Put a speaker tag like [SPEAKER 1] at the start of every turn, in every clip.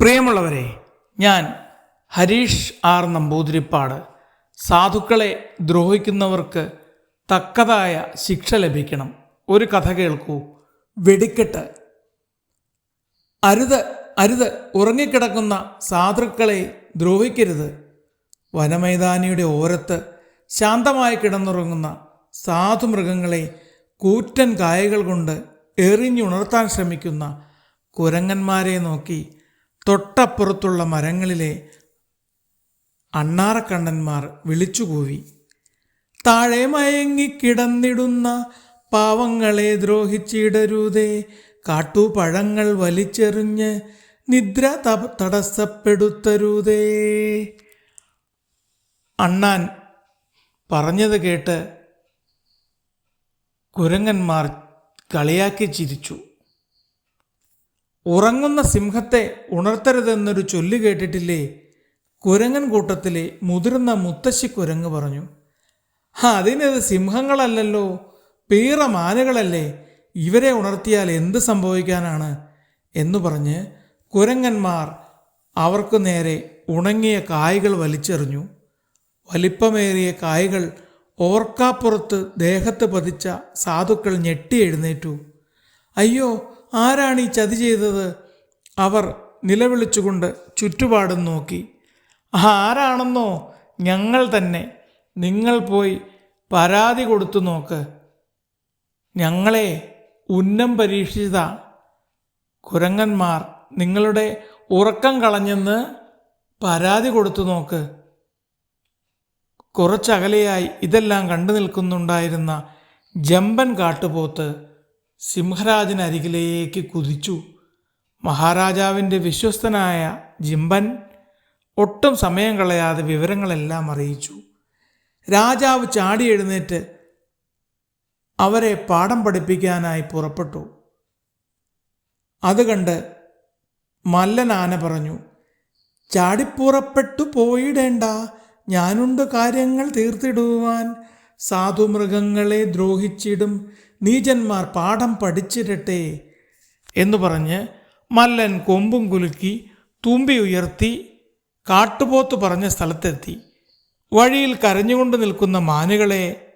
[SPEAKER 1] പ്രിയമുള്ളവരെ ഞാൻ ഹരീഷ് ആർ നമ്പൂതിരിപ്പാട്. സാധുക്കളെ ദ്രോഹിക്കുന്നവർക്ക് തക്കതായ ശിക്ഷ ലഭിക്കണം. ഒരു കഥ കേൾക്കൂ. വെടിക്കെട്ട്. അരുത് അരുത് ഉറങ്ങിക്കിടക്കുന്ന സാധുക്കളെ ദ്രോഹിക്കരുത്. വനമൈതാനിയുടെ ഓരത്ത് ശാന്തമായി കിടന്നുറങ്ങുന്ന സാധു മൃഗങ്ങളെ കൂറ്റൻ കായകൾ കൊണ്ട് എറിഞ്ഞുണർത്താൻ ശ്രമിക്കുന്ന കുരങ്ങന്മാരെ നോക്കി തൊട്ടപ്പുറത്തുള്ള മരങ്ങളിലെ അണ്ണാറക്കണ്ണന്മാർ വിളിച്ചുകൂവി. താഴെ മയങ്ങിക്കിടന്നിടുന്ന പാവങ്ങളെ ദ്രോഹിച്ചിടരുതേ കാട്ടുപഴങ്ങൾ വലിച്ചെറിഞ്ഞ് നിദ്ര തടസ്സപ്പെടുത്തരുതേ അണ്ണാൻ പറഞ്ഞത് കേട്ട് കുരങ്ങന്മാർ കളിയാക്കി ചിരിച്ചു. ഉറങ്ങുന്ന സിംഹത്തെ ഉണർത്തരുതെന്നൊരു ചൊല്ല് കേട്ടിട്ടില്ലേ? കുരങ്ങൻ കൂട്ടത്തിലെ മുതിർന്ന മുത്തശ്ശി കുരങ്ങ് പറഞ്ഞു "ഹാ, അതിനത് സിംഹങ്ങളല്ലല്ലോ. പീറ മാനുകളല്ലേ. ഇവരെ ഉണർത്തിയാൽ എന്ത് സംഭവിക്കാനാണ്? എന്നു പറഞ്ഞ് കുരങ്ങന്മാർ അവർക്ക് നേരെ ഉണങ്ങിയ കായകൾ വലിച്ചെറിഞ്ഞു. വലിപ്പമേറിയ കായകൾ ഓർക്കാപ്പുറത്ത് ദേഹത്ത് പതിച്ച സാധുക്കൾ ഞെട്ടി എഴുന്നേറ്റു. അയ്യോ ആരാണ് ഈ ചതി ചെയ്തത്? അവർ നിലവിളിച്ചുകൊണ്ട് ചുറ്റുപാടും നോക്കി. ആരാണെന്നോ ഞങ്ങൾ തന്നെ. നിങ്ങൾ പോയി പരാതി കൊടുത്തു നോക്ക്. ഞങ്ങളെ ഉന്നം പരീക്ഷിച്ച കുരങ്ങന്മാർ നിങ്ങളുടെ ഉറക്കം കളഞ്ഞെന്ന് പരാതി കൊടുത്തു നോക്ക്. കുറച്ചകലെയായി ഇതെല്ലാം കണ്ടു നിൽക്കുന്നുണ്ടായിരുന്ന ജമ്പൻ കാട്ടുപോത്ത്. സിംഹരാജനരികിലേക്ക് കുതിച്ചു. മഹാരാജാവിന്റെ വിശ്വസ്തനായ ജിംബൻ ഒട്ടും സമയം കളയാതെ വിവരങ്ങളെല്ലാം അറിയിച്ചു. രാജാവ് ചാടി എഴുന്നേറ്റ് അവരെ പാഠം പഠിപ്പിക്കാനായി പുറപ്പെട്ടു. അത് കണ്ട് മല്ലനാന പറഞ്ഞു ചാടിപ്പുറപ്പെട്ടു പോയിടേണ്ട. ഞാനുണ്ട് കാര്യങ്ങൾ തീർത്തിടുവാൻ. സാധുമൃഗങ്ങളെ ദ്രോഹിച്ചിടും. നീചന്മാർ പാഠം പഠിച്ചിരട്ടെ എന്ന് പറഞ്ഞ് മല്ലൻ കൊമ്പും കുലുക്കി തുമ്പി ഉയർത്തി കാട്ടുപോത്ത് പറഞ്ഞ സ്ഥലത്തെത്തി. വഴിയിൽ കരഞ്ഞുകൊണ്ട് നിൽക്കുന്ന മാനുകളെ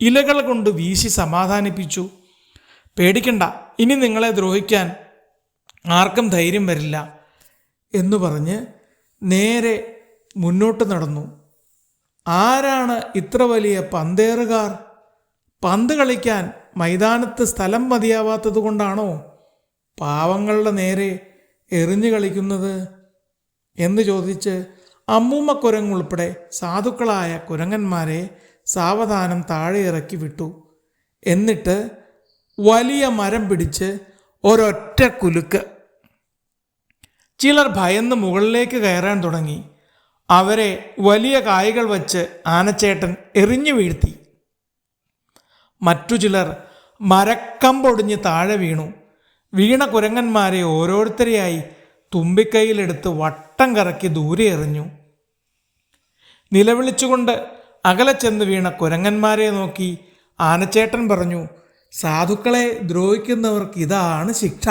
[SPEAKER 1] ഇലകൾ കൊണ്ട് വീശി സമാധാനിപ്പിച്ചു. പേടിക്കണ്ട ഇനി നിങ്ങളെ ദ്രോഹിക്കാൻ ആർക്കും ധൈര്യം വരില്ല എന്നു പറഞ്ഞ് നേരെ മുന്നോട്ട് നടന്നു. ആരാണ് ഇത്ര വലിയ പന്തേറുകാർ പന്ത് കളിക്കാൻ മൈതാനത്ത് സ്ഥലം മതിയാവാത്തത് കൊണ്ടാണോ പാവങ്ങളുടെ നേരെ എറിഞ്ഞു കളിക്കുന്നത്? എന്ന് ചോദിച്ച് അമ്മൂമ്മ കുരങ്ങുൾപ്പെടെ സാധുക്കളായ കുരങ്ങന്മാരെ സാവധാനം താഴെ ഇറക്കി വിട്ടു. എന്നിട്ട് വലിയ മരം പിടിച്ച് ഒരൊറ്റ കുലുക്ക്. ചിലർ ഭയന്ന് മുകളിലേക്ക് കയറാൻ തുടങ്ങി. അവരെ വലിയ കായകൾ വച്ച് ആനച്ചേട്ടൻ എറിഞ്ഞു വീഴ്ത്തി. മറ്റു ചിലർ മരക്കമ്പൊടിഞ്ഞ് താഴെ വീണു. വീണ കുരങ്ങന്മാരെ ഓരോരുത്തരെയായി തുമ്പിക്കൈയിലെടുത്ത് വട്ടം കറക്കി ദൂരെ എറിഞ്ഞു. നിലവിളിച്ചുകൊണ്ട് അകലെ ചെന്ന് വീണ കുരങ്ങന്മാരെ നോക്കി ആനച്ചേട്ടൻ പറഞ്ഞു സാധുക്കളെ ദ്രോഹിക്കുന്നവർക്ക് ഇതാണ് ശിക്ഷ.